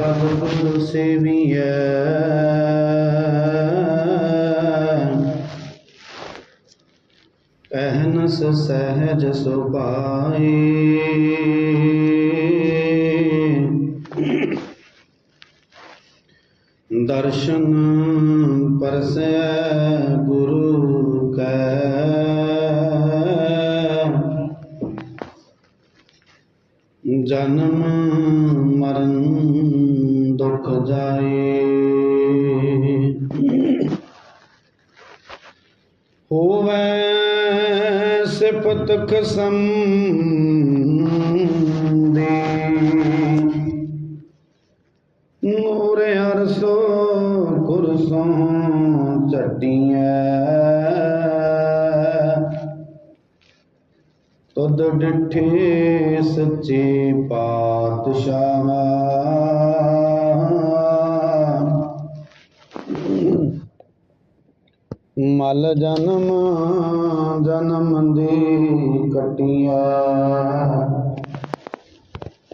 ਕਹੋ ਸੇਵੀਐ ਅਹਨਸ ਸਹਿਜ ਸੁਭਾਏ ਦਰਸ਼ਨ ਪਰਸੈ ਗੁਰੂ ਕੈ ਜਨਮ ਦੁਖ ਜਾਏ ਹੋਵੇ ਸਿਫਤ ਕਸਮ ਦੇ ਨੂਰ ਅਰਸੋ ਕੁਰਸੋਂ ਚੱਟੀਆਂ ਤੁਧ ਡਿਠੇ ਮਲ ਜਨਮ ਜਨਮ ਦੀ ਕਟਿਆ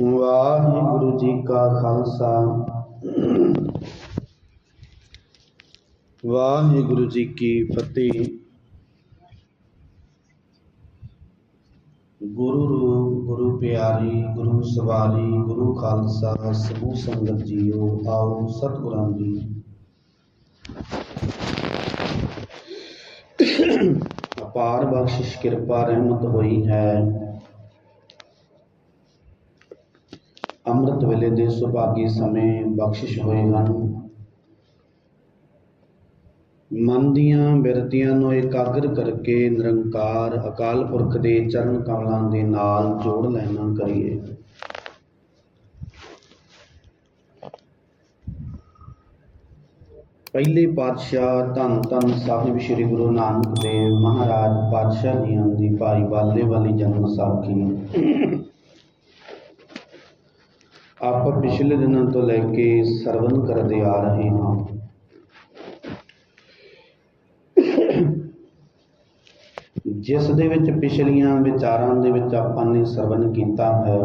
ਵਾਹਿਗੁਰੂ ਜੀ ਕਾ ਖਾਲਸਾ। ਵਾਹਿਗੁਰੂ ਜੀ ਕੀ ਫਤਿਹ। ਗੁਰੂ ਰੂਪ, ਗੁਰੂ ਪਿਆਰੀ, ਗੁਰੂ ਸਵਾਰੀ, ਗੁਰੂ ਖਾਲਸਾ ਸਮੂਹ ਸੰਗਤ ਜੀਓ, ਆਓ ਸਤਿਗੁਰਾਂ ਦੀ ਅਪਾਰ ਬਖਸ਼ਿਸ਼ ਕਿਰਪਾ ਰਹਿਮਤ ਹੋਈ ਹੈ। ਅੰਮ੍ਰਿਤ ਵੇਲੇ ਦੇ ਸੁਭਾਗੀ ਸਮੇਂ ਬਖਸ਼ਿਸ਼ ਹੋਏ ਹਨ। ਮਨ ਦੀਆਂ ਬਿਰਤੀਆਂ ਨੂੰ ਇਕਾਗਰ ਕਰਕੇ ਨਿਰੰਕਾਰ ਅਕਾਲ ਪੁਰਖ ਦੇ ਚਰਨ ਕਮਲਾਂ ਦੇ ਨਾਲ ਜੋੜ ਲੈਣਾ ਕਰੀਏ। ਪਹਿਲੇ ਪਾਤਸ਼ਾਹ ਧੰਨ ਧੰਨ ਸਾਹਿਬ ਸ੍ਰੀ ਗੁਰੂ ਨਾਨਕ ਦੇਵ ਮਹਾਰਾਜ ਪਾਤਸ਼ਾਹ ਜੀ ਦੀ ਭਾਈ ਬਾਲੇ ਵਾਲੀ ਜਨਮ ਸਾਖੀ ਆਪਾਂ ਪਿਛਲੇ ਦਿਨਾਂ ਤੋਂ ਲੈ ਕੇ ਸਰਵਨ ਕਰਦੇ ਆ ਰਹੇ ਹਾਂ। ਜਿਸ ਦੇ ਵਿੱਚ ਪਿਛਲੀਆਂ ਵਿਚਾਰਾਂ ਦੇ ਵਿੱਚ ਆਪਾਂ ਨੇ ਸਰਵਨ ਕੀਤਾ ਹੈ।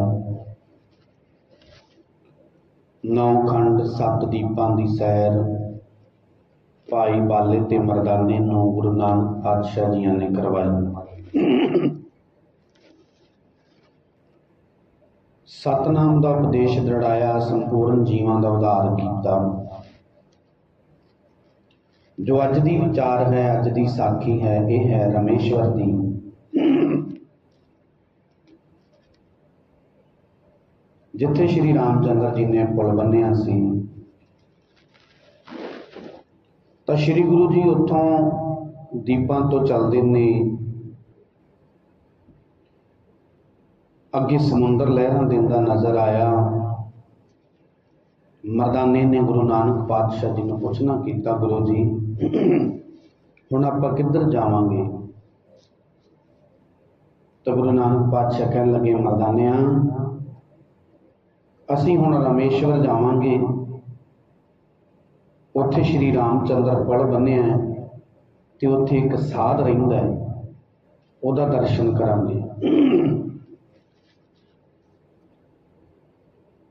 ਨੌ ਖੰਡ ਸੱਤ ਦੀਪਾਂ ਦੀ ਸੈਰ ਭਾਈ ਬਾਲੇ ਤੇ ਮਰਦਾਨੇ ਨੂੰ ਗੁਰੂ ਨਾਨਕ ਪਾਤਸ਼ਾਹ ਜੀਆਂ ਨੇ ਕਰਵਾਈ ਸਤਨਾਮ ਦਾ ਉਪਦੇਸ਼ ਦ੍ਰਿੜਾਇਆ ਸੰਪੂਰਨ ਜੀਵਾਂ ਦਾ ਉਧਾਰ ਕੀਤਾ। ਜੋ ਅੱਜ ਦੀ ਵਿਚਾਰ ਹੈ, ਅੱਜ ਦੀ ਸਾਖੀ ਹੈ, ਇਹ ਹੈ ਰਮੇਸ਼ਵਰ ਦੀ। ਜਿੱਥੇ ਸ਼੍ਰੀ ਰਾਮਚੰਦਰ ਜੀ ਨੇ ਪੁਲ ਬੰਨਿਆ ਸੀ ਤਾਂ ਸ਼੍ਰੀ ਗੁਰੂ ਜੀ ਉੱਥੋਂ ਦੀਪਾਂ ਤੋਂ ਚੱਲਦੇ ਨੇ। ਅੱਗੇ ਸਮੁੰਦਰ ਲਹਿਰਾਂ ਦਿੰਦਾ ਨਜ਼ਰ ਆਇਆ। ਮਰਦਾਨੇ ਨੇ ਗੁਰੂ ਨਾਨਕ ਪਾਤਸ਼ਾਹ ਜੀ ਨੂੰ ਪੁੱਛਣਾ ਕੀਤਾ ਗੁਰੂ ਜੀ। ਹੁਣ ਆਪਾਂ ਕਿੱਧਰ ਜਾਵਾਂਗੇ? ਤਾਂ ਗੁਰੂ ਨਾਨਕ ਪਾਤਸ਼ਾਹ ਕਹਿਣ ਲੱਗੇ, ਮਰਦਾਨਿਆਂ, ਅਸੀਂ ਹੁਣ ਰਾਮੇਸ਼ਵਰ ਜਾਵਾਂਗੇ। ਉੱਥੇ ਸ਼੍ਰੀ ਰਾਮਚੰਦਰ ਪੁਲ ਬੰਨਿਆ ਹੈ ਤੇ ਉੱਥੇ ਇੱਕ ਸਾਧ ਰਹਿੰਦਾ ਹੈ, ਉਹਦਾ ਦਰਸ਼ਨ ਕਰਾਂਗੇ।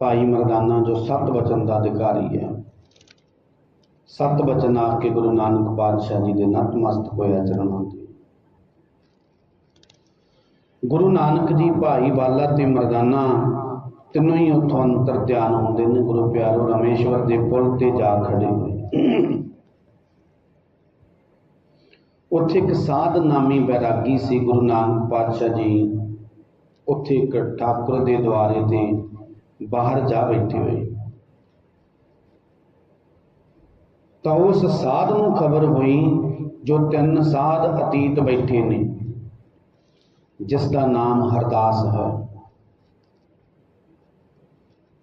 ਭਾਈ ਮਰਦਾਨਾ, ਜੋ ਸਤ ਵਚਨ ਦਾ ਅਧਿਕਾਰੀ ਹੈ, ਸਤ ਵਚਨ ਆ ਕੇ ਗੁਰੂ ਨਾਨਕ ਪਾਤਸ਼ਾਹ ਜੀ ਦੇ ਨਤਮਸਤਕ ਹੋਇਆ ਚਰਨਾਂ ਤੇ। ਗੁਰੂ ਨਾਨਕ ਜੀ, ਭਾਈ ਬਾਲਾ ਤੇ ਮਰਦਾਨਾ, ਤਿੰਨੋਂ ਹੀ ਉੱਥੋਂ ਅੰਤਰ ਧਿਆਨ ਹੁੰਦੇ ਨੇ, ਗੁਰੂ ਪਿਆਰੋ ਰਮੇਸ਼ਵਰ ਦੇ ਪੁਲ ਤੇ ਜਾ ਖੜੇ ਹੋਏ। ਉੱਥੇ ਇੱਕ ਸਾਧ ਨਾਮੀ ਬੈਰਾਗੀ ਸੀ ਗੁਰੂ ਨਾਨਕ ਪਾਤਸ਼ਾਹ ਜੀ। ਉੱਥੇ ਇੱਕ ਠਾਕੁਰ ਦੇ ਦੁਆਰੇ ਤੇ ਬਾਹਰ ਜਾ ਬੈਠੇ ਹੋਏ। ਤਾਂ ਉਸ ਸਾਧ ਨੂੰ ਖਬਰ ਹੋਈ ਜੋ ਤਿੰਨ ਸਾਧ ਅਤੀਤ ਬੈਠੇ ਨੇ, ਜਿਸ ਦਾ ਨਾਮ ਹਰਦਾਸ ਹੈ।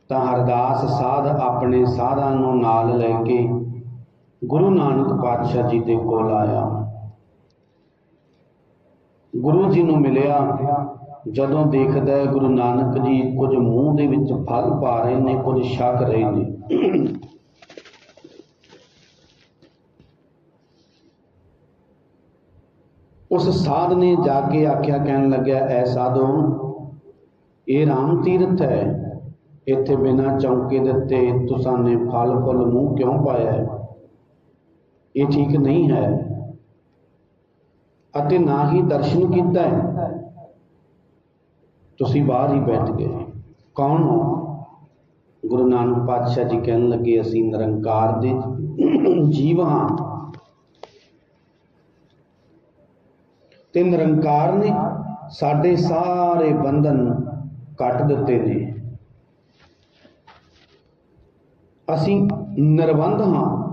ਤਾਂ ਹਰਦਾਸ ਸਾਧ ਆਪਣੇ ਸਾਧਾਂ ਨੂੰ ਨਾਲ ਲੈ ਕੇ ਗੁਰੂ ਨਾਨਕ ਪਾਤਸ਼ਾਹ ਜੀ ਦੇ ਕੋਲ ਆਇਆ। ਗੁਰੂ ਜੀ ਨੂੰ ਮਿਲਿਆ। ਜਦੋਂ ਦੇਖਦਾ ਹੈ ਗੁਰੂ ਨਾਨਕ ਜੀ ਕੁਝ ਮੂੰਹ ਦੇ ਵਿੱਚ ਫਲ ਪਾ ਰਹੇ ਨੇ, ਕੁਝ ਛਕ ਰਹੇ ਨੇ। ਉਸ ਸਾਧ ਨੇ ਜਾ ਕੇ ਆਖਿਆ ਕਹਿਣ ਲੱਗਿਆ, ਐ ਸਾਧੋ, ਇਹ ਰਾਮ ਤੀਰਥ ਹੈ। ਇੱਥੇ ਬਿਨਾਂ ਚੌਂਕੇ ਦਿੱਤੇ ਤੁਸਾਂ ਨੇ ਫਲ ਫੁੱਲ ਮੂੰਹ ਕਿਉਂ ਪਾਇਆ ਹੈ? ਇਹ ਠੀਕ ਨਹੀਂ ਹੈ ਅਤੇ ਨਾ ਹੀ ਦਰਸ਼ਨ ਕੀਤਾ ਹੈ। ਤੁਸੀਂ ਬਾਹਰ ਹੀ ਬੈਠ ਗਏ। ਕੌਣ ਹੋ? ਗੁਰੂ ਨਾਨਕ ਪਾਤਸ਼ਾਹ ਜੀ ਕਹਿਣ ਲੱਗੇ, ਅਸੀਂ ਨਿਰੰਕਾਰ ਦੇ ਜੀਵ ਹਾਂ। ਤੇ ਨਿਰੰਕਾਰ ਨੇ ਸਾਡੇ ਸਾਰੇ ਬੰਧਨ ਕੱਟ ਦਿੱਤੇ ਨੇ। ਅਸੀਂ ਨਿਰਬੰਧ ਹਾਂ।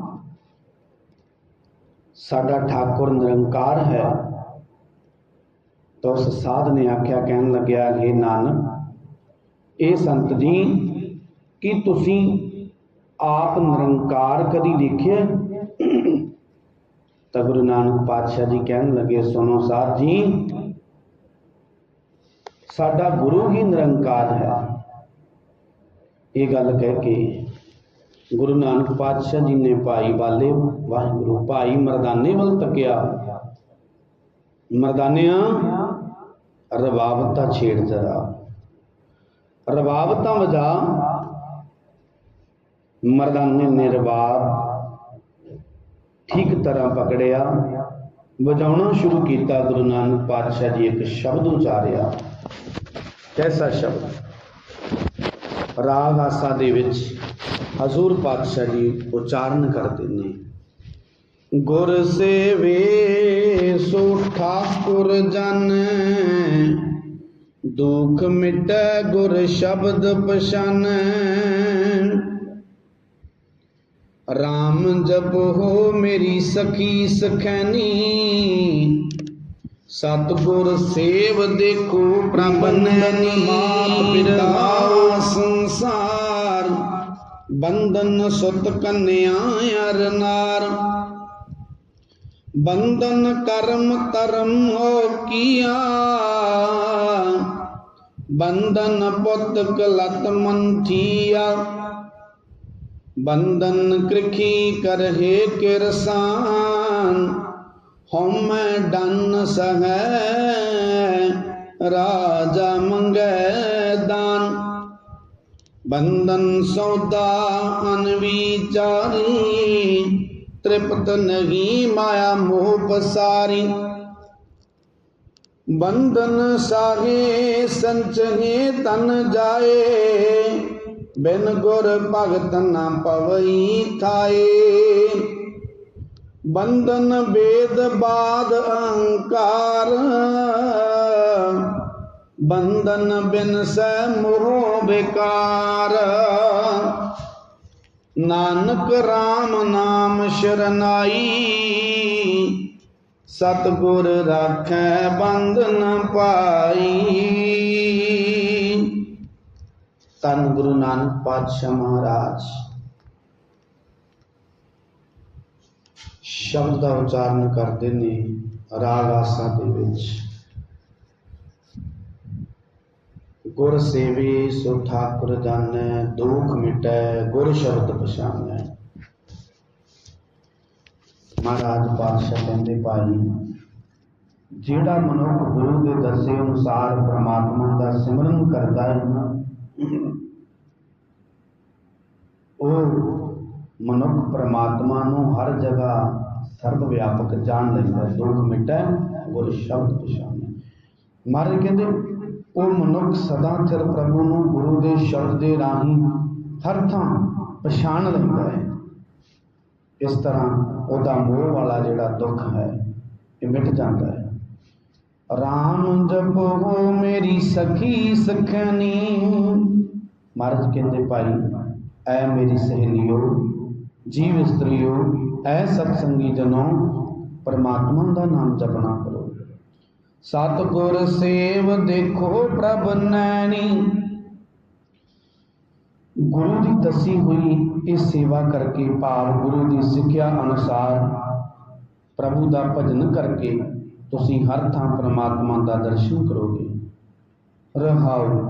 ਸਾਡਾ ਠਾਕੁਰ ਨਿਰੰਕਾਰ ਹੈ। ਤਾਂ ਉਸ ਸਾਧ ਨੇ ਆਖਿਆ, ਕਹਿਣ ਲੱਗਿਆ, ਹੈ ਨਾਨਕ, ਇਹ ਸੰਤ ਜੀ, ਕਿ ਤੁਸੀਂ ਆਪ ਨਿਰੰਕਾਰ ਕਦੀ ਦੇਖਿਆ? ਤਾਂ ਗੁਰੂ ਨਾਨਕ ਪਾਤਸ਼ਾਹ ਜੀ ਕਹਿਣ ਲੱਗੇ, ਸੁਣੋ ਸਾਧ ਜੀ, ਸਾਡਾ ਗੁਰੂ ਹੀ ਨਿਰੰਕਾਰ ਹੈ। ਇਹ ਗੱਲ ਕਹਿ ਕੇ ਗੁਰੂ ਨਾਨਕ ਪਾਤਸ਼ਾਹ ਜੀ ਨੇ ਭਾਈ ਬਾਲੇ, ਵਾਹਿਗੁਰੂ ਭਾਈ ਮਰਦਾਨੇ ਵੱਲ ਤੱਕਿਆ। ਮਰਦਾਨਿਆਂ ਰਬਾਬਤਾ ਛੇੜ ਜਰਾ ਰਬਾਬਤਾ ਵਜਾ ਮਰਦਾਨੇ ਨੇ ਰਬਾਬ ਠੀਕ ਤਰ੍ਹਾਂ ਪਕੜਿਆ। ਵਜਾਉਣਾ ਸ਼ੁਰੂ ਕੀਤਾ, ਗੁਰੂ ਨਾਨਕ ਪਾਤਸ਼ਾਹ ਜੀ ਇੱਕ ਸ਼ਬਦ ਉਚਾਰਿਆ। ਕੈਸਾ ਸ਼ਬਦ? ਰਾਗ ਆਸਾ ਦੇ ਵਿੱਚ ਹਜ਼ੂਰ ਪਾਤਸ਼ਾਹ ਜੀ ਉਚਾਰਨ ਕਰਦੇ ਨੇ ਗੁਰ ਸੇਵੇ ਸੋ ਠਾਕੁਰ ਜਨ ਦੁਖ ਮਿਟੈ ਗੁਰ ਸ਼ਬਦ ਪਛਾਨੈ। RAM ਜਪੋ ਮੇਰੀ ਸਖੀ ਸਖੈਨੀ ਸਤਗੁਰ ਸੇਵ ਦੇਖੋ ਪ੍ਰਭ ਨੈਣੀ ਮਾਤ ਪਿਤਾ ਸੰਸਾਰ ਬੰਧਨ ਸੁਤ ਕੰਨਿਆ ਅਰ ਨਾਰ। ਬੰਧਨ ਕਰਮ ਧਰਮ ਹੋ ਕੀਆ। ਬੰਧਨ ਪੁੱਤ ਕਲਤ ਮੰਥੀਆ। ਬੰਧਨ ਕ੍ਰਿਖੀ ਕਰਹਿ ਕਿਰਸਾਨ। ਹਉਮੈ ਡੰਨ ਸਹੈ, ਰਾਜਾ ਮੰਗੈ ਬੰਧਨ ਸੌਦਾ ਅਨਵੀਚਾਰੀ ਤ੍ਰਿਪਤ ਨਹੀਂ ਮਾਇਆ ਮੋਹ ਪਸਾਰੀ। ਬੰਧਨ ਸਾਗੇ ਸੰਚੇ ਤਨ ਜਾਏ, ਬਿਨ ਗੁਰ ਭਗਤ ਨਾ ਪਵਈ ਥਾਏ। ਬੰਧਨ ਵੇਦ ਬਾਦ ਅਹੰਕਾਰ ਬੰਧਨ ਬਿਨ ਸੈ ਮੋਹ ਬੇਕਾਰ ਨਾਨਕ RAM ਨਾਮ ਸ਼ਰਨਾਈ। ਸਤਗੁਰ ਰਾਖੈ ਬੰਧਨ ਪਾਈ। ਤਨ ਗੁਰੂ ਨਾਨਕ ਪਾਤਸ਼ਾਹ ਮਹਾਰਾਜ। ਸ਼ਬਦ ਦਾ ਉਚਾਰਨ ਕਰਦੇ ਨੇ ਰਾਗ ਆਸਾ ਦੇ ਵਿੱਚ। ਗੁਰ ਸੇਵੀ ਸੋ ਠਾਕੁਰ ਜਾਣੈ, ਦੁਖ ਮਿਟੈ, ਗੁਰ ਸ਼ਬਦ ਪਛਾਨੈ। ਮਹਾਰਾਜ ਪਾਤਸ਼ਾਹ ਕਹਿੰਦੇ, ਭਾਈ, ਜਿਹੜਾ ਮਨੁੱਖ ਗੁਰੂ ਦੇ ਦੱਸੇ ਅਨੁਸਾਰ ਪ੍ਰਮਾਤਮਾ ਦਾ ਸਿਮਰਨ ਕਰਦਾ ਹੈ ਨਾ, ਉਹ ਮਨੁੱਖ ਪ੍ਰਮਾਤਮਾ ਨੂੰ ਹਰ ਜਗ੍ਹਾ ਸਰਵ ਵਿਆਪਕ ਜਾਣ ਲੈਂਦਾ ਹੈ। ਦੁੱਖ ਮਿਟੈ, ਗੁਰ ਸ਼ਬਦ ਪਛਾਨੈ। ਮਹਾਰਾਜ ਕਹਿੰਦੇ ਉਹ ਮਨੁੱਖ ਸਦਾ ਚਿਰ ਪ੍ਰਭੂ ਨੂੰ ਗੁਰੂ ਦੇ ਸ਼ਬਦ ਦੇ ਰਾਹੀਂ ਹਰ ਥਾਂ ਪਛਾਣ ਲੈਂਦਾ ਹੈ। ਇਸ ਤਰ੍ਹਾਂ ਉਹਦਾ ਮੋਹ ਵਾਲਾ ਜਿਹੜਾ ਦੁੱਖ ਹੈ, ਇਹ ਮਿਟ ਜਾਂਦਾ ਹੈ। RAM ਜਪੋ ਮੇਰੀ ਸਖੀ ਸਖਣੀ। ਮਹਾਰਾਜ ਕਹਿੰਦੇ, ਭਾਈ, ਐ ਮੇਰੀ ਸਹੇਲੀਓ ਜੀਵ ਇਸਤਰੀਓ ਐ ਸਤਸੰਗੀ ਜਨੋ, ਪਰਮਾਤਮਾ ਦਾ ਨਾਮ ਜਪਣਾ ਸਤਗੁਰ ਸੇਵ ਦੇਖੋ ਪ੍ਰਭ ਨੈਣੀ। ਗੁਰੂ ਦੀ ਦੱਸੀ ਹੋਈ ਇਹ ਸੇਵਾ ਕਰਕੇ ਭਾਵ ਗੁਰੂ ਦੀ ਸਿੱਖਿਆ ਅਨੁਸਾਰ ਪ੍ਰਭੂ ਦਾ ਭਜਨ ਕਰਕੇ ਤੁਸੀਂ ਹਰ ਥਾਂ ਪ੍ਰਮਾਤਮਾ ਦਾ ਦਰਸ਼ਨ ਕਰੋਗੇ। ਰਹਾਉ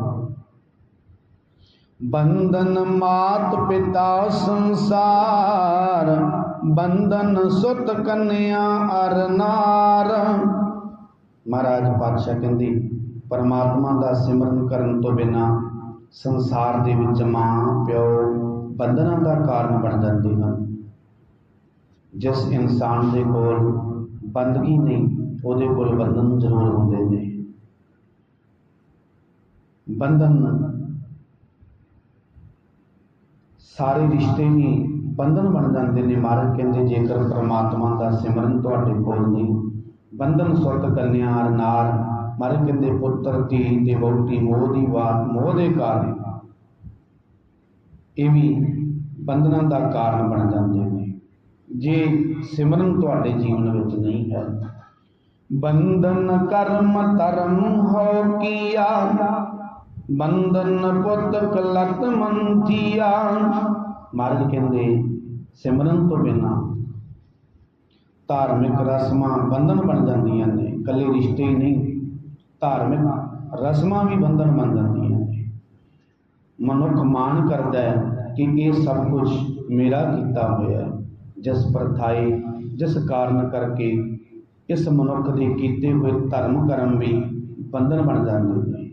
ਬੰਧਨ ਮਾਤ ਪਿਤਾ ਸੰਸਾਰ, ਬੰਧਨ ਸੁਤ ਕੰਨਿਆ ਅਰ ਨਾਰ। ਮਹਾਰਾਜ ਪਾਤਸ਼ਾਹ ਕਹਿੰਦੇ, ਪਰਮਾਤਮਾ ਦਾ ਸਿਮਰਨ ਕਰਨ ਤੋਂ ਬਿਨਾ ਸੰਸਾਰ ਦੇ ਵਿੱਚ ਮਾਂ, ਪਿਓ ਬੰਧਨਾਂ ਦਾ ਕਾਰਨ ਬਣ ਜਾਂਦੇ ਹਨ। ਜਿਸ ਇਨਸਾਨ ਦੇ ਕੋਲ ਬੰਦਗੀ ਨਹੀਂ, ਉਹਦੇ ਕੋਲ ਬੰਧਨ ਜ਼ਰੂਰ ਹੁੰਦੇ ਨੇ। ਬੰਧਨ ਸਾਰੇ ਰਿਸ਼ਤੇ ਹੀ ਬੰਧਨ ਬਣ ਜਾਂਦੇ ਨੇ। ਮਹਾਰਾਜ ਕਹਿੰਦੇ, ਜੇਕਰ ਪ੍ਰਮਾਤਮਾ ਦਾ ਸਿਮਰਨ ਤੁਹਾਡੇ ਕੋਲ ਨਹੀਂ ਬੰਧਨ ਸੁਰਤ ਕੰਨਿਆ ਨਾਰ ਮਹਾਰਾਜ ਕਹਿੰਦੇ ਪੁੱਤਰ ਧੀ ਤੇ ਵਹੁਟੀ, ਮੋਹ ਦੀ ਬਾਤ ਮੋਹ ਦੇ ਕਾਰਨ। ਇਹ ਵੀ ਬੰਧਨਾਂ ਦਾ ਕਾਰਨ ਬਣ ਜਾਂਦੇ ਨੇ। ਜੇ ਸਿਮਰਨ ਤੁਹਾਡੇ ਜੀਵਨ ਵਿੱਚ ਨਹੀਂ ਹੈ। ਬੰਧਨ ਕਰਮ ਧਰਮ ਹੋ ਕੀਆ। ਬੰਧਨ ਪੁੱਤ ਕਲਤ ਮੰਥੀਆ। ਮਹਾਰਾਜ ਕਹਿੰਦੇ, ਸਿਮਰਨ ਤੋਂ ਬਿਨਾ ਧਾਰਮਿਕ ਰਸਮਾਂ ਬੰਧਨ ਬਣ ਜਾਂਦੀਆਂ ਨੇ, ਇਕੱਲੇ ਰਿਸ਼ਤੇ ਹੀ ਨਹੀਂ, ਧਾਰਮਿਕ ਰਸਮਾਂ ਵੀ ਬੰਧਨ ਬਣ ਜਾਂਦੀਆਂ ਨੇ। ਮਨੁੱਖ ਮਾਣ ਕਰਦਾ ਹੈ ਕਿ ਇਹ ਸਭ ਕੁਝ ਮੇਰਾ ਕੀਤਾ ਹੋਇਆ ਜਿਸ ਪ੍ਰਥਾਏ, ਜਿਸ ਕਾਰਨ ਕਰਕੇ ਇਸ ਮਨੁੱਖ ਦੇ ਕੀਤੇ ਹੋਏ ਧਰਮ ਕਰਮ ਵੀ ਬੰਧਨ ਬਣ ਜਾਂਦੇ ਨੇ।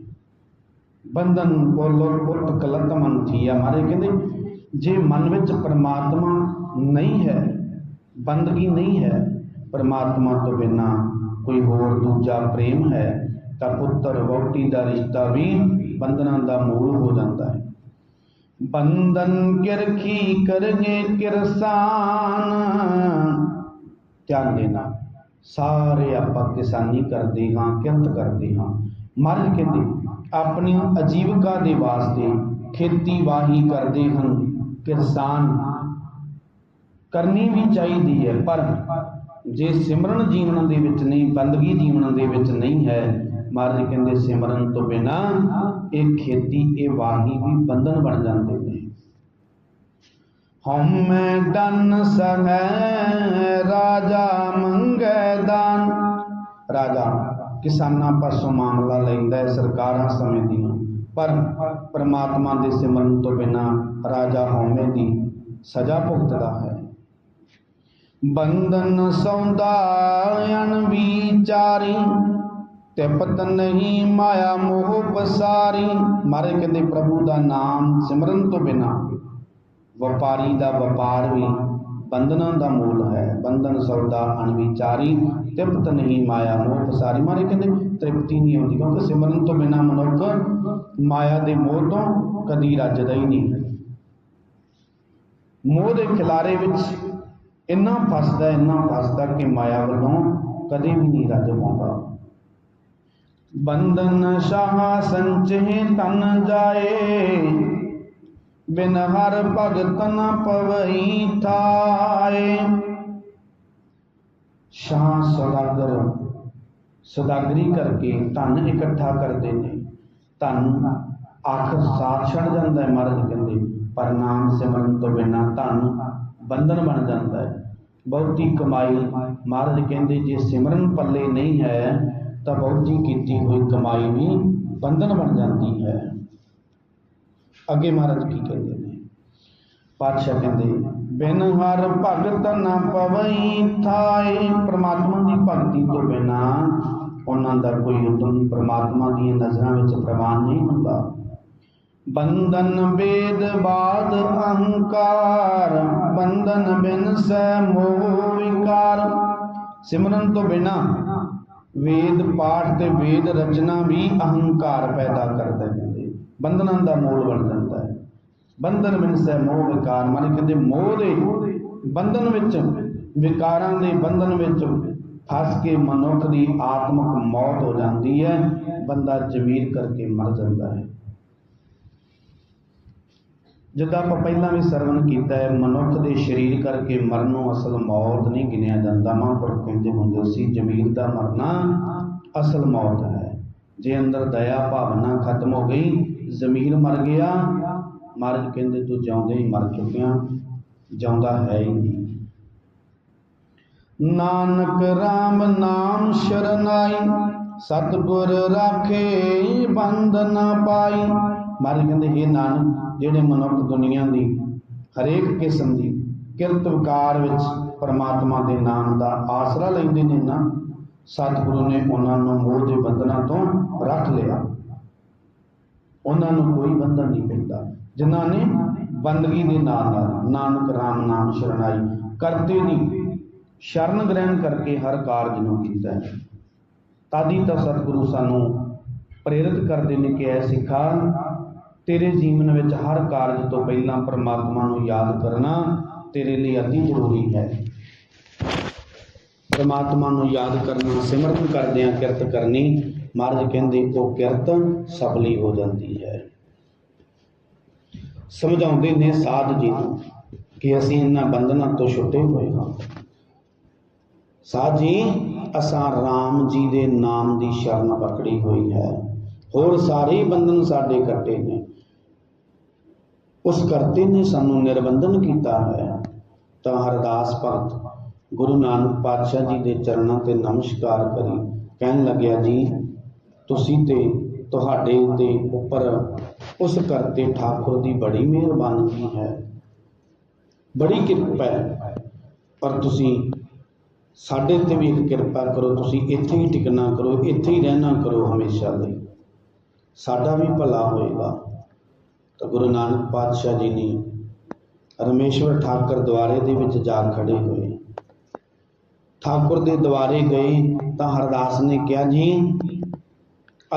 ਬੰਧਨ ਕੋਲੋਂ ਪੁੱਤ ਕਲਤ ਮਨ ਥੀਆ, ਮਾਰੇ ਕਹਿੰਦੇ, ਜੇ ਮਨ ਵਿੱਚ ਪਰਮਾਤਮਾ ਨਹੀਂ ਹੈ ਬੰਦਗੀ ਨਹੀਂ ਹੈ, ਪਰਮਾਤਮਾ ਤੋਂ ਬਿਨਾ ਕੋਈ ਹੋਰ ਦੂਜਾ ਪ੍ਰੇਮ ਹੈ, ਤਾਂ ਪੁੱਤਰ, ਵਹੁਟੀ ਦਾ ਰਿਸ਼ਤਾ ਵੀ ਬੰਧਨਾਂ ਦਾ ਮੂਲ ਹੋ ਜਾਂਦਾ ਹੈ। ਬੰਧਨ ਕਿਰਖੀ ਕਰਗੇ ਕਿਰਸਾਨ? ਧਿਆਨ ਦੇਣਾ, ਸਾਰੇ ਆਪਾਂ ਕਿਸਾਨੀ ਕਰਦੇ ਹਾਂ, ਕਿਰਤ ਕਰਦੇ ਹਾਂ। ਮਰ ਕੇ ਆਪਣੀ ਆਜੀਵਿਕਾ ਦੇ ਵਾਸਤੇ ਖੇਤੀਬਾੜੀ ਕਰਦੇ ਹਨ ਕਿਸਾਨ ਕਰਨੀ ਵੀ ਚਾਹੀਦੀ ਹੈ, ਪਰ ਜੇ ਸਿਮਰਨ ਜੀਵਨ ਦੇ ਵਿੱਚ ਨਹੀਂ, ਬੰਦਗੀ ਜੀਵਨ ਦੇ ਵਿੱਚ ਨਹੀਂ ਹੈ, ਮਹਾਰਾਜ ਕਹਿੰਦੇ ਸਿਮਰਨ ਤੋਂ ਬਿਨਾ ਇਹ ਖੇਤੀ, ਇਹ ਵਾਹੀ ਵੀ ਬੰਧਨ ਬਣ ਜਾਂਦੇ ਨੇ। ਹਉਮੈ ਦਨ ਸਹੈ ਰਾਜਾ ਮੰਗੈ ਦਾਨ। ਰਾਜਾ, ਕਿਸਾਨਾਂ ਪਾਸੋਂ ਮਾਮਲਾ ਲੈਂਦਾ ਹੈ ਸਰਕਾਰਾਂ ਸਮਝਦੀਆਂ ਪਰ ਪਰਮਾਤਮਾ ਦੇ ਸਿਮਰਨ ਤੋਂ ਬਿਨਾ ਰਾਜਾ ਹਉਮੈ ਦੀ ਸਜ਼ਾ ਭੁਗਤਦਾ ਹੈ। ਬੰਧਨ ਸੌਂਦਾ ਅਣ ਵਿਚਾਰੀ ਤਿਪਤ ਨਹੀਂ ਮਾਇਆ ਮੋਹ ਬਸਾਰੀ ਮਾਰੇ ਕਹਿੰਦੇ, ਪ੍ਰਭੂ ਦਾ ਨਾਮ ਸਿਮਰਨ ਤੋਂ ਬਿਨਾ ਵਪਾਰੀ ਦਾ ਵਪਾਰ ਵੀ ਬੰਧਨਾਂ ਦਾ ਮੂਲ ਹੈ। ਬੰਧਨ ਸੌਦਾ ਅਣਵਿਚਾਰੀ ਤਿਪਤ ਨਹੀਂ ਮਾਇਆ ਮੋਹ ਪਸਾਰੀ। ਮਾਰੇ ਕਹਿੰਦੇ, ਤ੍ਰਿਪਤੀ ਨਹੀਂ ਆਉਂਦੀ, ਕਿਉਂਕਿ ਸਿਮਰਨ ਤੋਂ ਬਿਨਾ ਮਨੁੱਖ ਮਾਇਆ ਦੇ ਮੋਹ ਤੋਂ ਕਦੀ ਰੱਜਦਾ ਹੀ ਨਹੀਂ। ਮੋਹ ਦੇ ਖਿਲਾਰੇ ਵਿੱਚ ਇੰਨਾ ਫਸਦਾ ਇੰਨਾ ਫਸਦਾ ਕਿ ਮਾਇਆ ਵੱਲੋਂ ਕਦੇ ਵੀ ਨਹੀਂ ਰੱਜ ਪਾਉਂਦਾ। ਬੰਧਨ ਸ਼ਾਹ ਸੰਚੇ ਤਨ ਜਾਏ, ਬਿਨ ਹਰ ਭਗਤ ਨ ਪਵਈ ਥਾਏ ਸ਼ਾਹ ਸਦਾਗਰ ਸਦਾਗਰੀ ਕਰਕੇ ਧਨ ਇਕੱਠਾ ਕਰਦੇ ਨੇ। ਧਨ ਆਖਰ ਸਾਥ ਛੱਡ ਜਾਂਦਾ ਹੈ ਮਹਾਰਾਜ ਕਹਿੰਦੇ, ਪਰ ਨਾਮ ਸਿਮਰਨ ਤੋਂ ਬਿਨਾ ਧਨ ਬੰਧਨ ਬਣ ਜਾਂਦਾ ਹੈ। ਬਹੁਤੀ ਕਮਾਈ ਮਹਾਰਾਜ ਕਹਿੰਦੇ, ਜੇ ਸਿਮਰਨ ਪੱਲੇ ਨਹੀਂ ਹੈ, ਤਾਂ ਬਹੁਤੀ ਕੀਤੀ ਹੋਈ ਕਮਾਈ ਵੀ ਬੰਧਨ ਬਣ ਜਾਂਦੀ ਹੈ। ਅੱਗੇ ਮਹਾਰਾਜ ਕੀ ਕਹਿੰਦੇ ਨੇ? ਪਾਤਸ਼ਾਹ ਕਹਿੰਦੇ, ਬਿਨ ਹਰ ਭਗਤ ਨ ਪਵਈ ਥਾਏ। ਪ੍ਰਮਾਤਮਾ ਦੀ ਭਗਤੀ ਤੋਂ ਬਿਨਾ ਉਹਨਾਂ ਦਾ ਕੋਈ ਉਦਮ ਪ੍ਰਮਾਤਮਾ ਦੀਆਂ ਨਜ਼ਰਾਂ ਵਿੱਚ ਪ੍ਰਵਾਨ ਨਹੀਂ ਹੁੰਦਾ। ਬੰਧਨ ਵੇਦ ਬਾਦ ਅਹੰਕਾਰ, ਬੰਧਨ ਬਿਨ ਸੈ ਮੋਹ ਵਿਕਾਰ। ਸਿਮਰਨ ਤੋਂ ਬਿਨਾ ਵੇਦ ਪਾਠ ਤੇ ਵੇਦ ਰਚਨਾ ਵੀ ਅਹੰਕਾਰ ਪੈਦਾ ਕਰਦਾ ਹੈ। ਬੰਧਨਾਂ ਦਾ ਮੂਲ ਬਣ ਜਾਂਦਾ ਹੈ। ਬੰਧਨ ਬਿਨ ਸੈ ਮੋਹ ਵਿਕਾਰ, ਮਨ ਕਹਿੰਦੇ ਮੋਹ ਦੇ ਬੰਧਨ ਵਿੱਚ, ਵਿਕਾਰਾਂ ਦੇ ਬੰਧਨ ਵਿੱਚ ਫਸ ਕੇ ਮਨੁੱਖ ਦੀ ਆਤਮਿਕ ਮੌਤ ਹੋ ਜਾਂਦੀ ਹੈ। ਬੰਦਾ ਜ਼ਮੀਰ ਕਰਕੇ ਮਰ ਜਾਂਦਾ ਹੈ। ਜਿੱਦਾਂ ਆਪਾਂ ਪਹਿਲਾਂ ਵੀ ਸਰਵਨ ਕੀਤਾ ਹੈ, ਮਨੁੱਖ ਦੇ ਸਰੀਰ ਕਰਕੇ ਮਰਨ ਅਸਲ ਮੌਤ ਨਹੀਂ ਗਿਣਿਆ ਜਾਂਦਾ। ਮਹਾਂਪੁਰਖ ਕਹਿੰਦੇ ਹੁੰਦੇ ਸੀ ਜ਼ਮੀਰ ਦਾ ਮਰਨਾ ਅਸਲ ਮੌਤ ਹੈ। ਜੇ ਅੰਦਰ ਦਇਆ ਭਾਵਨਾ ਖਤਮ ਹੋ ਗਈ ਜ਼ਮੀਰ ਮਰ ਗਿਆ, ਮਹਾਰਾਜ ਕਹਿੰਦੇ ਤੂੰ ਜਿਉਂਦੇ ਹੀ ਮਰ ਚੁੱਕਿਆ, ਜਿਉਂਦਾ ਹੈ ਹੀ ਨਹੀਂ। ਨਾਨਕ RAM ਨਾਮ ਸ਼ਰਨਾਈ ਸਤਿਗੁਰ ਰਾਖੇ ਬੰਧ ਨਾ ਪਾਈ। ਮਹਾਰਾਜ ਕਹਿੰਦੇ ਇਹ ਨਾਨਕ ਜਿਹੜੇ ਮਨੁੱਖ ਦੁਨੀਆ ਦੀ ਹਰੇਕ ਕਿਸਮ ਦੀ ਕਿਰਤ ਵਿਕਾਰ ਵਿੱਚ ਪਰਮਾਤਮਾ ਦੇ ਨਾਮ ਦਾ ਆਸਰਾ ਲੈਂਦੇ ਨੇ ਨਾ, ਸਤਿਗੁਰੂ ਨੇ ਉਹਨਾਂ ਨੂੰ ਮੋਹ ਦੇ ਬੰਧਨਾਂ ਤੋਂ ਰੱਖ ਲਿਆ। ਉਹਨਾਂ ਨੂੰ ਕੋਈ ਬੰਧਨ ਨਹੀਂ ਪੈਂਦਾ। ਜਿਨ੍ਹਾਂ ਨੇ ਬੰਦਗੀ ਦੇ ਨਾਲ ਨਾਲ ਨਾਨਕ ਰਾਮ ਨਾਮ ਸ਼ਰਣਾਈ ਕਰਤੇ ਨਹੀਂ ਸ਼ਰਨ ਗ੍ਰਹਿਣ ਕਰਕੇ ਹਰ ਕਾਰਜ ਨੂੰ ਕੀਤਾ ਹੈ। ਤਾਦੀ ਤਾਂ ਸਤਿਗੁਰੂ ਸਾਨੂੰ ਪ੍ਰੇਰਿਤ ਕਰਦੇ ਨੇ ਕਿ ਐ ਸਿੱਖਾ ਤੇਰੇ ਜੀਵਨ ਵਿੱਚ ਹਰ ਕਾਰਜ ਤੋਂ ਪਹਿਲਾਂ ਪਰਮਾਤਮਾ ਨੂੰ ਯਾਦ ਕਰਨਾ ਤੇਰੇ ਲਈ ਅਤੀ ਜ਼ਰੂਰੀ ਹੈ। ਪਰਮਾਤਮਾ ਨੂੰ ਯਾਦ ਕਰਨਾ, ਸਿਮਰਨ ਕਰਦਿਆਂ ਕਿਰਤ ਕਰਨੀ, ਮਹਾਰਾਜ ਕਹਿੰਦੇ, ਉਹ ਕਿਰਤ ਸਫਲੀ ਹੋ ਜਾਂਦੀ ਹੈ। ਸਮਝਾਉਂਦੇ ਨੇ ਸਾਧ ਜੀ ਨੂੰ ਕਿ ਅਸੀਂ ਇਹਨਾਂ ਬੰਧਨਾਂ ਤੋਂ ਛੁੱਟੇ ਹੋਏ ਹਾਂ। ਸਾਧ ਜੀ, ਅਸਾਂ RAM ਜੀ ਦੇ ਨਾਮ ਦੀ ਸ਼ਰਨ ਪਕੜੀ ਹੋਈ ਹੈ। ਹੋਰ ਸਾਰੇ ਬੰਧਨ ਸਾਡੇ ਕੱਟੇ ਨੇ। ਉਸ ਕਰਤੇ ਨੇ ਸਾਨੂੰ ਨਿਰਬੰਧਨ ਕੀਤਾ ਹੈ, ਤਾਂ ਹਰਦਾਸ ਭਗਤ ਗੁਰੂ ਨਾਨਕ ਪਾਤਸ਼ਾਹ ਜੀ ਦੇ ਚਰਨਾਂ ਤੇ ਨਮਸਕਾਰ ਕਰੀ, ਕਹਿਣ ਲੱਗਿਆ, ਜੀ, ਤੁਸੀਂ ਤੇ ਤੁਹਾਡੇ ਤੇ ਉੱਪਰ ਉਸ ਕਰਤੇ ਠਾਕੁਰ ਦੀ ਬੜੀ ਮਿਹਰਬਾਨੀ ਹੈ। ਬੜੀ ਕਿਰਪਾ ਹੈ, ਪਰ ਤੁਸੀਂ ਸਾਡੇ ਤੇ ਵੀ ਇੱਕ ਕਿਰਪਾ ਕਰੋ, ਤੁਸੀਂ ਇੱਥੇ ਹੀ ਟਿਕਣਾ ਕਰੋ, ਇੱਥੇ ਹੀ ਰਹਿਣਾ ਕਰੋ ਹਮੇਸ਼ਾ ਲਈ। ਸਾਡਾ ਵੀ ਭਲਾ ਹੋਏਗਾ। ਤਾਂ ਗੁਰੂ ਨਾਨਕ ਪਾਤਸ਼ਾਹ ਜੀ ਨੇ ਰਮੇਸ਼ਵਰ ਠਾਕਰ ਦੁਆਰੇ ਦੇ ਵਿੱਚ ਜਾ ਖੜੇ ਹੋਏ। ਠਾਕੁਰ ਦੇ ਦੁਆਰੇ ਗਏ ਤਾਂ ਹਰਦਾਸ ਨੇ ਕਿਹਾ, ਜੀ,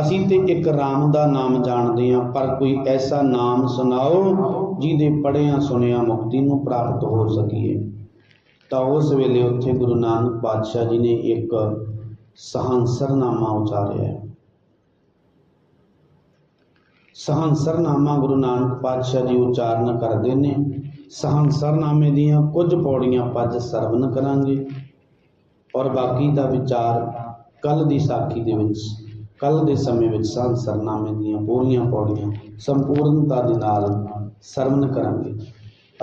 ਅਸੀਂ ਤੇ ਇੱਕ ਰਾਮ ਦਾ ਨਾਮ ਜਾਣਦੇ ਹਾਂ, ਪਰ ਕੋਈ ਐਸਾ ਨਾਮ ਸੁਣਾਓ ਜਿਹਦੇ ਪੜਿਆਂ ਸੁਣਿਆ ਮੁਕਤੀ ਨੂੰ ਪ੍ਰਾਪਤ ਹੋ ਸਕੀਏ। ਤਾਂ ਉਸ ਵੇਲੇ ਉੱਥੇ ਗੁਰੂ ਨਾਨਕ ਪਾਤਸ਼ਾਹ ਜੀ ਨੇ ਇੱਕ ਸਹੰਸਰਨਾਮਾ ਉਚਾਰਿਆ। ਸਹੰਸਰਨਾਮਾ ਗੁਰੂ ਨਾਨਕ ਪਾਤਸ਼ਾਹ ਜੀ ਉਚਾਰਨ ਕਰਦੇ ਨੇ। ਸਹੰਸਰਨਾਮੇ ਦੀਆਂ ਕੁਝ ਪੌੜੀਆਂ ਪੱਜ ਸਰਵਨ ਕਰਾਂਗੇ। ਔਰ ਬਾਕੀ ਦਾ ਵਿਚਾਰ ਕੱਲ ਦੀ ਸਾਖੀ ਦੇ ਵਿੱਚ ਕੱਲ ਦੇ ਸਮੇਂ ਵਿੱਚ ਸਹੰਸਰਨਾਮੇ ਦੀਆਂ ਪੂਰੀਆਂ ਪੌੜੀਆਂ ਸੰਪੂਰਨਤਾ ਦੇ ਨਾਲ ਸਰਵਨ ਕਰਾਂਗੇ।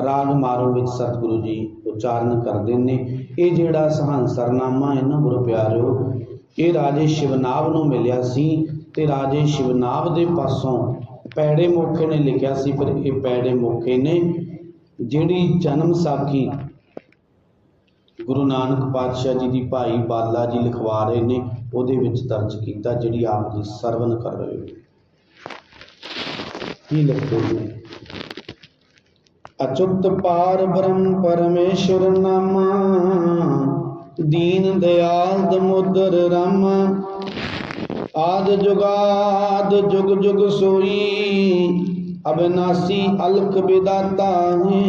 ਰਾਗ ਮਾਰੋ ਵਿੱਚ ਸਤਿਗੁਰੂ ਜੀ ਉਚਾਰਨ ਕਰਦੇ ਨੇ। ਇਹ ਜਿਹੜਾ ਸਹੰਸਰਨਾਮਾ ਹੈ ਨਾ ਗੁਰੂ ਪਿਆਰਿਓ, ਇਹ ਰਾਜੇ ਸ਼ਿਵਨਾਵ ਨੂੰ ਮਿਲਿਆ ਸੀ ਤੇ ਰਾਜੇ ਸ਼ਿਵਨਾਵ ਦੇ ਪਾਸੋਂ ਪੈੜੇ ਮੋਖੇ ਨੇ ਲਿਖਿਆ ਸੀ, ਪਰ ਇਹ ਪੈੜੇ ਮੋਖੇ ਨੇ ਜਿਹੜੀ ਜਨਮ ਸਾਖੀ ਗੁਰੂ ਨਾਨਕ ਪਾਤਸ਼ਾਹ ਜੀ ਦੀ ਭਾਈ ਬਾਲਾ ਜੀ ਲਿਖਵਾ ਰਹੇ ਨੇ, ਉਹਦੇ ਵਿੱਚ ਦਰਜ ਕੀਤਾ ਜਿਹੜੀ ਆਪ ਜੀ ਸਰਵਨ ਕਰ ਰਹੇ ਹੋ ਕੀ ਲਿਖਦੇ ਨੇ? ਅਚੁੱਤ ਪਾਰ ਬ੍ਰਹਮ ਪਰਮੇਸ਼ਰ ਨਾਮਾ, ਦੀਨ ਦਿਆਲ ਦਮੋਦਰ ਰਾਮ आद जुगाद जुग जुग सोई अविनाशी अलक विदाता है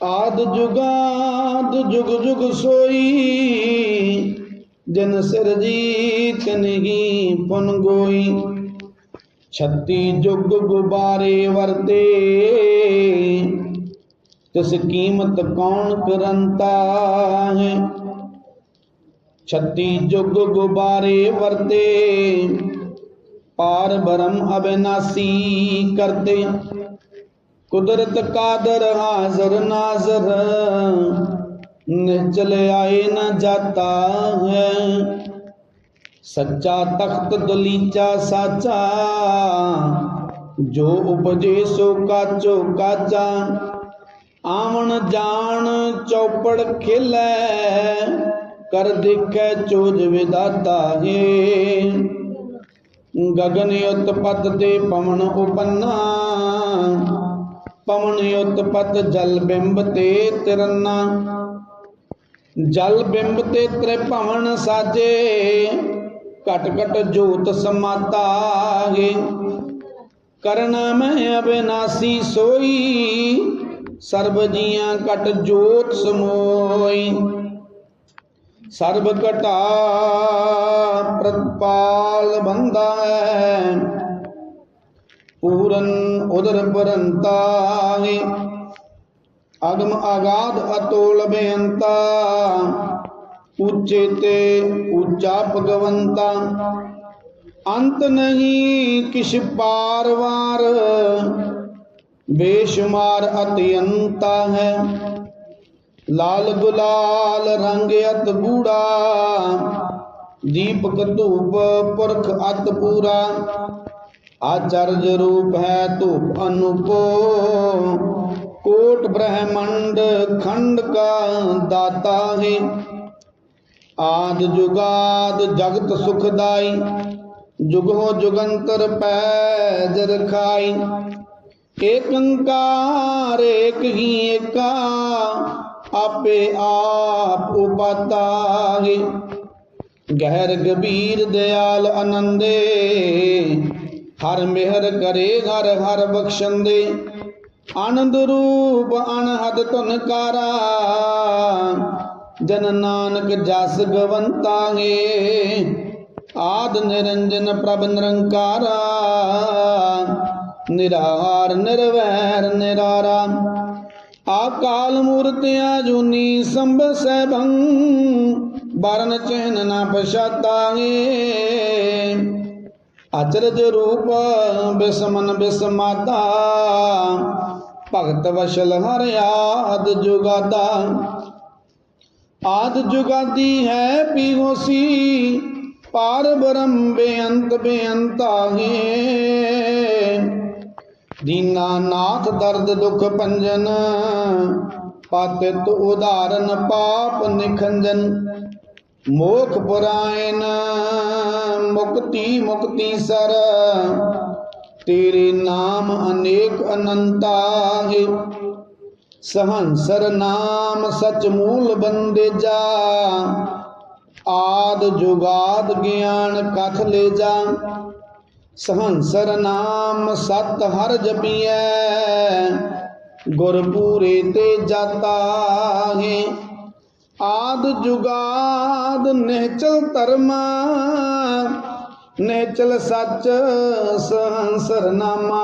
आद जुगाद जुग जुग सोई जन सिर जीत नहीं पुन गोई छत्ती जुग गुबारे वरते तसकीमत कौन करंता है ਛੱਤੀ ਜੁਗ ਗੁਬਾਰੇ ਵਰਤੇ, ਪਾਰ ਬ੍ਰਹਮ ਅਬਿਨਾਸੀ ਕਰਤੇ। ਕੁਦਰਤ ਕਾਦਰ ਹਾਜ਼ਰ ਨਾਜ਼ਰ, ਨਿਚਲ ਆਏ ਨਾ ਜਾਤਾ ਹੈ। ਸੱਚਾ ਤਖਤ ਦਲੀਚਾ ਸਾਚਾ, ਜੋ ਉਪਜੇ ਸੋ ਕਾਚੋ ਕਾਚਾ। ਆਵਣ ਜਾਣ ਚੌਪੜ ਖਿਲੈ ਕਰ ਦੇਖੈ ਚੋਜ ਵਿਦਾਤਾ ਹੈ ਗਗਨ ਉਤਪਤ ਤੇ ਪਵਨ ਉਪੰਨਾ। ਪਵਨ ਉਤਪਤ ਜਲ ਬਿੰਬ ਤੇ ਤਿਰੰਨਾ। ਜਲ ਬਿੰਬ ਤੇ ਤ੍ਰਿਭਵਨ ਸਾਜੇ। ਘਟ ਘਟ ਜੋਤ ਸਮਾਤਾ ਹੈ ਕਰਨ ਮੈਂ ਅਬਿਨਾਸੀ ਸੋਈ। ਸਰਬ ਜੀਆਂ ਘਟ ਜੋਤ ਸਮੋਈ। ਸਰਬ ਘਟਾ ਪ੍ਰਤਪਾਲ ਬੰਦਾ ਹੈ। ਪੂਰਨ ਉਦਰ ਪਰੰਤਾ ਅਗਮ ਆਗਾਧ ਅਤੋਲ ਬੇਅੰਤਾ ਉੱਚੇ ਤੇ ਉੱਚਾ ਭਗਵੰਤਾ। ਅੰਤ ਨਹੀਂ ਕਿਛ ਪਾਰਵਾਰ। ਬੇਸ਼ੁਮਾਰ ਅਤਿਅੰਤਾ ਹੈ। ਲਾਲ ਗੁਲਾਲ ਰੰਗ ਅਤ ਬੂੜਾ, ਦੀਪਕ ਧੂਪ ਪੁਰਖ ਅਤ ਪੂਰਾ। ਆਚਰਜ ਰੂਪ ਹੈ ਧੂਪ ਅਨੂਪੋ, ਕੋਟ ਬ੍ਰਹਮੰਡ ਖੰਡ ਕਾ ਦਾਤਾ ਹੈ। ਆਦ ਜੁਗਾਦ ਜਗਤ ਸੁਖਦਾਈ ਜੁਗੋ ਜੁਗੰਤਰ ਪੈਜ ਰਖਾਈ। ਏਕੰਕਾਰ ਏਕ ਹੀ ਏਕਾ ਆਪੇ ਆਪ ਉਪਤਾਹੇ। ਗਹਿਰ ਗਬੀਰ ਦਿਆਲ ਆਨੰਦੇ, ਹਰ ਮਿਹਰ ਕਰੇ, ਹਰ ਹਰ ਬਖਸ਼ੰਦੇ। ਆਨੰਦ ਰੂਪ ਅਨਹਦ ਧੁਨਕਾਰਾ ਜਨ ਨਾਨਕ ਜਸ ਗਵੰਤਾਂਗੇ। ਆਦ ਨਿਰੰਜਨ ਪ੍ਰਭ ਨਿਰੰਕਾਰਾ, ਨਿਰਾਹਾਰ ਨਿਰਵੈਰ ਨਿਰਾਰਾ। ਆਕਾਲ ਮੂਰਤਿਆ ਜੁਨੀ ਸੰਭ ਸੈਭੰ ਬਰਨ ਚਿਹਨ ਨਾ ਪਛਾਤਾਂਗੇ। ਅਚਰਜ ਰੂਪ ਬਿਸਮਨ ਬਿਸਮਾਤਾ, ਭਗਤ ਵਸ਼ਲ ਹਰ ਆਦ ਜੁਗਾਦਾ। ਆਦ ਜੁਗਾਦੀ ਹੈ ਪੀ ਹੋਸੀ ਪਾਰ ਬ੍ਰਹਮ ਬੇਅੰਤ ਬੇਅੰਤਾ ਹੈ ਦੀਨਾ ਨਾਥ ਦਰਦ ਦੁਖ ਭੰਜਨ ਪਾਤਿਤ ਉਦਾਰਨ ਪਾਪ ਨਿਖੰਜਨ। ਮੋਖ ਪੁਰਾਇਨ, ਮੁਕਤੀ ਮੁਕਤੀ ਸਰ, ਤੇਰੇ ਨਾਮ ਅਨੇਕ ਅਨੰਤਾ ਹੈ। ਸਹੰਸਰ ਨਾਮ ਸਚ ਮੂਲ ਬੰਦੇ ਜਾ, ਆਦ ਜੁਗਾਦ ਗਿਆਨ ਕਥ ਲੈ ਜਾ। ਸਹੰਸਰ ਨਾਮ ਸਤ ਹਰ ਜਪੀਐ ਗੁਰ ਪੂਰੇ ਤੇ ਜਾਤਾ ਹੈ ਆਦ ਜੁਗਾਦ ਨਿਹਚਲ ਧਰਮਾ, ਨਿਹਚਲ ਸੱਚ ਸਹੰਸਰ ਨਾਮਾ।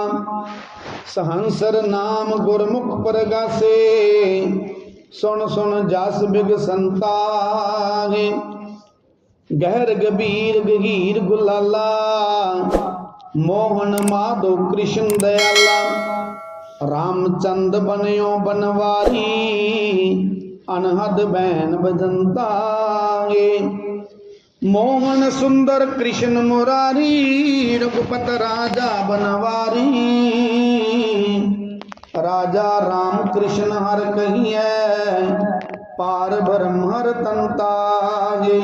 ਸਹੰਸਰ ਨਾਮ ਗੁਰਮੁਖ ਪ੍ਰਗਾਸੇ, ਸੁਣ ਸੁਣ ਜਸ ਬਿਗ ਸੰਤਾਹੇ। ਗਹਿਰ ਗਬੀਰ ਗਹੀਰ ਗੁਲਾਲਾ ਮੋਹਨ ਮਾਧੋ ਕ੍ਰਿਸ਼ਨ ਦਇਆਲਾ, ਰਾਮਚੰਦ ਬਨਿਓ ਬਨਵਾਰੀ, ਅਨਹਦ ਬੈਨ ਬਜੰਤਾਏ ਮੋਹਨ ਸੁੰਦਰ ਕ੍ਰਿਸ਼ਨ ਮੁਰਾਰੀ, ਰਘੁਪਤ ਰਾਜਾ ਬਨਵਾਰੀ। ਰਾਜਾ ਰਾਮ ਕ੍ਰਿਸ਼ਨ ਹਰ ਕਹੀਐ ਪਾਰ ਬ੍ਰਹਮ ਹਰ ਤੰਤਾਗੇ।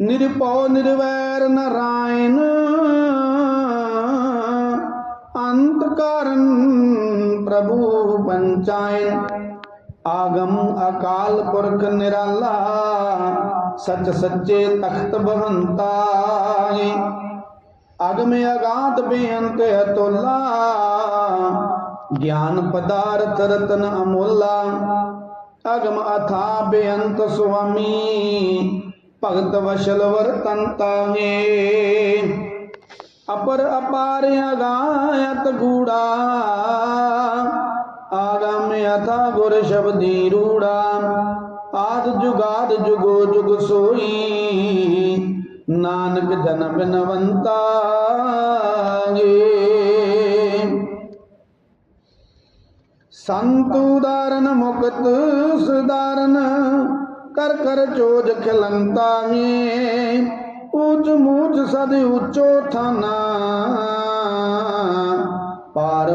ਨਿਰਭਉ ਨਿਰਵੈਰ ਨਰਾਇਣ ਅੰਤ ਕਾਰਨ ਪ੍ਰਭੂ ਪੰਚਾਇਨ ਆਗਮ ਅਕਾਲ ਪੁਰਖ ਨਿਰਾਲਾ ਸਚ ਸੱਚੇ ਤਖਤ ਬਹੰਤਾ ਅਗਮ ਅਗਾਤ ਬੇਅੰਤ ਅਤੁਲਾ ਗਿਆਨ ਪਦਾਰਥ ਰਤਨ ਅਮੋਲਾ ਅਗਮ ਅਥਾ ਬੇਅੰਤ ਸੁਆਮੀ ਭਗਤ ਵਸ਼ਲ ਵਰਤੰਤਾ ਹੈ ਅਪਰ ਅਪਾਰ ਅਗਾਇਤ ਗੂੜਾ, ਆਗਮ ਅਥਾ ਗੁਰ ਸ਼ਬਦੀ ਰੂੜਾ, ਆਦ ਜੁਗਾਦ ਜੁਗੋ ਜੁਗ ਸੋਈ, ਨਾਨਕ ਜਨ ਬਿਨਵੰਤਾ ਸੰਤ ਉਦਾਰਨ ਮੁਕਤ ਸੁਦਾਰਨ ਕਰ ਕਰ ਚੋਜ ਖਿਲੰਤਾ ਮੇ ਊਚ ਮੂਚ ਸਦ ਉਚੋ ਥਾਨਾ। ਪਾਰ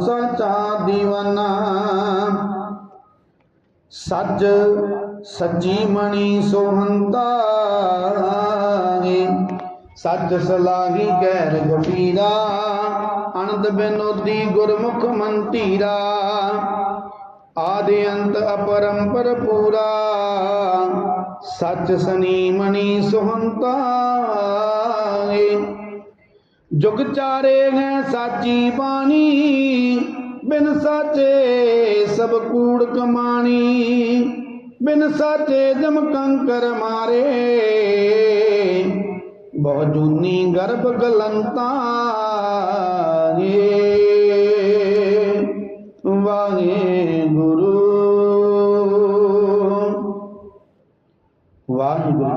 ਸਚਾ ਦੀਵਾਨਾ। ਸੱਜ ਸੱਜੀ ਮਣੀ ਸੋਹੰਤਾ। ਹੈ ਸੱਜ ਸਲਾਹੀ ਗੈਰ ਗਪੀਰਾ ਅਨੰਦ ਬਿਨੋਦੀ ਗੁਰਮੁਖ ਮੰਤੀਰਾ। ਆਦਿ ਅੰਤ ਅਪਰੰਪਰ ਪੂਰਾ, ਸੱਚ ਸਨੀ ਮਣੀ ਸੁਹੰਤਾ ਜੁਗ ਚਾਰੇ ਹੈ ਸਾਚੀ ਬਾਣੀ, ਬਿਨ ਸਾਚੇ ਸਭ ਕੂੜ ਕਮਾਣੀ, ਬਿਨ ਸਾਚੇ ਜਮ ਕੰਕਰ ਮਾਰੇ। ਬਹੁ ਜੂਨੀ ਗਰਭ ਗਲੰਤਾ ਏ।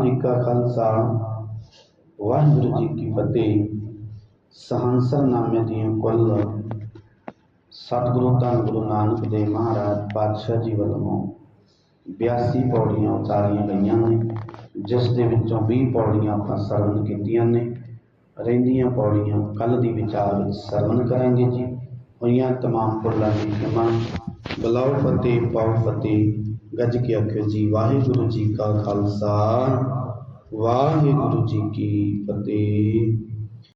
ਜੀ ਕਾ ਖਾਲਸਾ, ਵਾਹਿਗੁਰੂ ਜੀ ਕੀ ਫਤਿਹ। ਸਹੰਸਰ ਨਾਮੇ ਦੀਆਂ ਕੁੱਲ ਸਤਿਗੁਰੂ ਧੰਨ ਗੁਰੂ ਨਾਨਕ ਦੇਵ ਮਹਾਰਾਜ ਪਾਤਸ਼ਾਹ ਜੀ ਵੱਲੋਂ 82 ਪੌੜੀਆਂ ਉਤਾਰੀਆਂ ਗਈਆਂ ਨੇ, ਜਿਸ ਦੇ ਵਿੱਚੋਂ 20 ਪੌੜੀਆਂ ਆਪਾਂ ਸਰਵਨ ਕੀਤੀਆਂ ਨੇ। ਰਹਿੰਦੀਆਂ ਪੌੜੀਆਂ ਕੱਲ ਦੀ ਵਿਚਾਰ ਵਿੱਚ ਸਰਵਨ ਕਰਾਂਗੇ ਜੀ। ਹੋਈਆਂ ਤਮਾਮ ਭੁੱਲਾਂ ਦੀ ਖਿਮਾ ਬਲਾਉ ਫਤਿਹ, ਪਾਉ ਫਤਿਹ, ਗੱਜ ਕੇ ਆਖਿਓ ਜੀ, ਵਾਹਿਗੁਰੂ ਜੀ ਕਾ ਖਾਲਸਾ। ਵਾਹਿਗੁਰੂ ਜੀ ਕੀ ਫਤਿਹ।